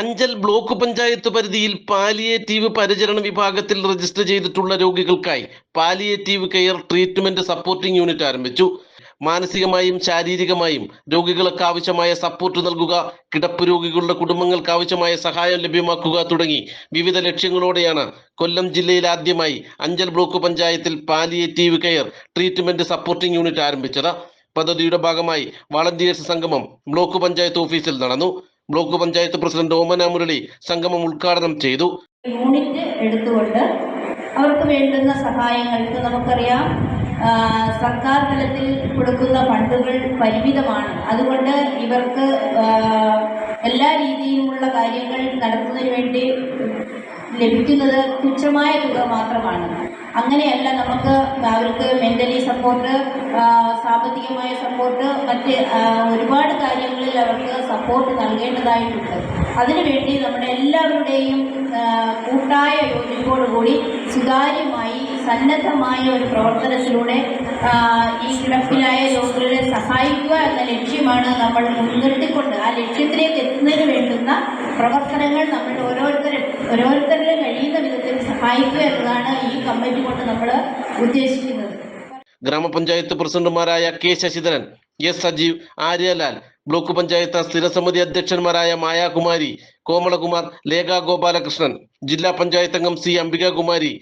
Anchal block panchayat പരിധിയിൽ palliative പരിചരണ വിഭാഗത്തിൽ രജിസ്റ്റർ ചെയ്തിട്ടുള്ള രോഗികൾക്കായി palliative care treatment supporting unit ആരംഭിച്ചു. മാനസികമായും ശാരീരികമായും രോഗികൾക്ക് ആവശ്യമായ സപ്പോർട്ട് നൽകുക കിടപ്പ് രോഗികളുടെ കുടുംബങ്ങൾക്ക് ആവശ്യമായ സഹായം ലഭ്യമാക്കുക തുടങ്ങി വിവിധ ലക്ഷ്യങ്ങളോടെയാണ് കൊല്ലം ജില്ലയിൽ ആദ്യമായി അഞ്ചൽ ബ്ലോക്ക് പഞ്ചായത്തിൽ palliative care treatment supporting unit ആരംഭിച്ചത്. പദ്ധതിയുടെ ഭാഗമായി വളണ്ടിയേഴ്സ് സംഗമം ബ്ലോക്ക് പഞ്ചായത്ത് ഓഫീസിൽ നടന്നു. ബ്ലോക്ക് പഞ്ചായത്ത് പ്രസിഡന്റ് ഓമന മുരളി സംഗമം ഉദ്ഘാടനം ചെയ്തു. യൂണിറ്റ് എടുത്തുകൊണ്ട് അവർക്ക് വേണ്ടുന്ന സഹായങ്ങൾക്ക് നമുക്കറിയാം സർക്കാർ തലത്തിൽ കൊടുക്കുന്ന ഫണ്ടുകൾ പരിമിതമാണ്. അതുകൊണ്ട് ഇവർക്ക് എല്ലാ രീതിയിലുമുള്ള കാര്യങ്ങൾ നടത്തുന്നതിന് വേണ്ടി ലഭിക്കുന്നത് തുച്ഛമായ തുക മാത്രമാണ്. അങ്ങനെയല്ല നമുക്ക് അവർക്ക് മെന്റലി സപ്പോർട്ട് സാമ്പത്തികമായ സപ്പോർട്ട് മറ്റ് ഒരുപാട് കാര്യങ്ങളിൽ അവർക്ക് സപ്പോർട്ട് നൽകേണ്ടതായിട്ടുണ്ട്. അതിനുവേണ്ടി നമ്മുടെ എല്ലാവരുടെയും കൂട്ടായ യോജിപ്പോടുകൂടി സുതാര്യമായി സന്നദ്ധമായ ഒരു പ്രവർത്തനത്തിലൂടെ ഈ കിടപ്പിലായ രോഗികളെ സഹായിക്കുക എന്ന ലക്ഷ്യമാണ് നമ്മൾ മുൻനിർത്തിക്കൊണ്ട് ആ ലക്ഷ്യത്തിലേക്ക് എത്തുന്നതിന് വേണ്ടുന്ന പ്രവർത്തനങ്ങൾ നമ്മൾ ഓരോരുത്തരും ഓരോരുത്തരിലും കഴിയുന്ന വിധത്തിൽ സഹായിക്കുക എന്നതാണ് ഈ കമ്മിറ്റി കൊണ്ട് നമ്മൾ ഉദ്ദേശിക്കുന്നത്. ഗ്രാമപഞ്ചായത്ത് പ്രസിഡന്റുമാരായ K Sasidharan S Sajeev Aryalal. Block panchayat സ്ഥിരസമിതി അധ്യക്ഷന്മാരായ മായാകുമാരി കോമളകുമാർ ലേഖാ ഗോപാലകൃഷ്ണൻ ജില്ലാ പഞ്ചായത്ത് അംഗം C Ambikakumari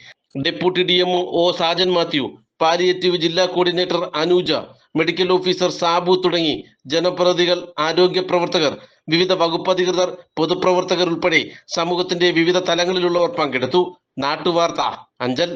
deputy D M O Sajan Mathew palliative ജില്ലാ coordinator Anuja medical officer Sabu തുടങ്ങി ജനപ്രതിനിധികൾ ആരോഗ്യ പ്രവർത്തകർ വിവിധ വകുപ്പധികൃതർ പൊതുപ്രവർത്തകർ ഉൾപ്പെടെ സമൂഹത്തിന്റെ വിവിധ തലങ്ങളിലുള്ളവർ പങ്കെടുത്തു. നാട്ടുവാർത്ത അഞ്ചൽ.